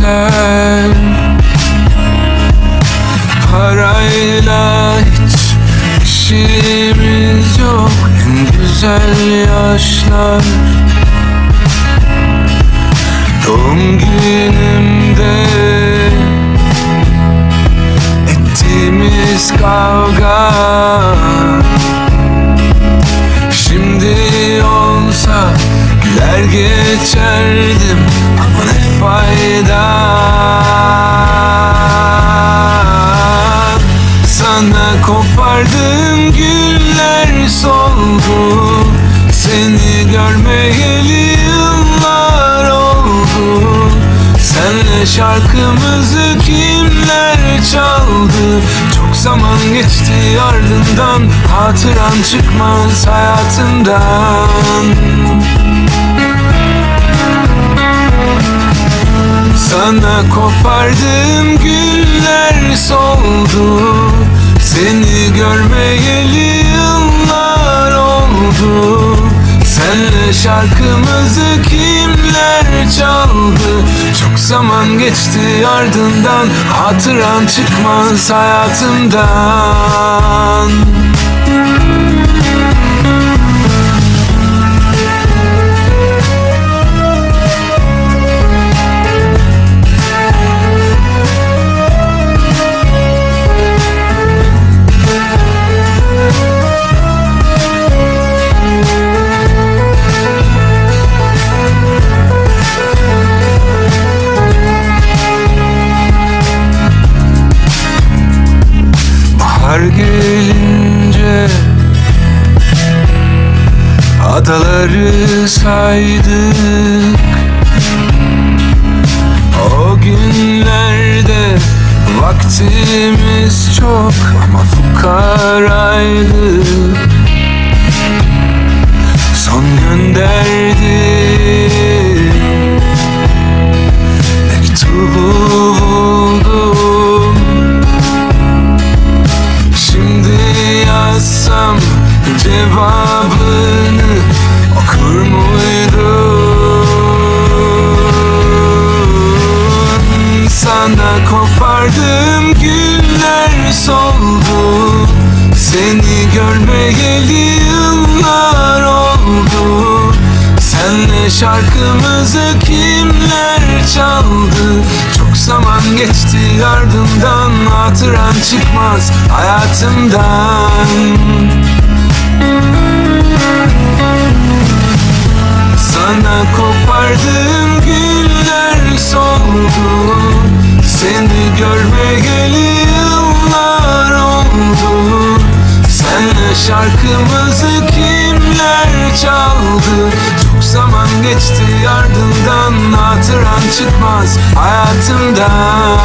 işler Parayla hiç işimiz yok. En güzel yaşlar. Doğum günümde Ettiğimiz kavga. Şimdi olsa güler geçerdim fayda. Sana kopardığım güller soldu. Seni görmeyeli yıllar oldu. Senle şarkımızı kimler çaldı? Çok zaman geçti ardından Hatıran çıkmaz hayatımdan Sana kopardığım güller soldu. Seni görmeyeli yıllar oldu. Senle şarkımızı kimler çaldı? Çok zaman geçti ardından Hatıran çıkmaz hayatımdan Adaları saydık. O günlerde Vaktimiz çok ama fukaraydık Son gönderdim Mektubu buldum. Şimdi yazsam cevabını Sana kopardığım güller soldu. Seni görmeyeli yıllar oldu. Senle şarkımızı kimler çaldı? Çok zaman geçti ardından Hatıran çıkmaz hayatımdan. Sana kopardığım Seni görmeyeli yıllar oldu. Senle şarkımızı kimler çaldı? Çok zaman geçti ardından Hatıran çıkmaz hayatımdan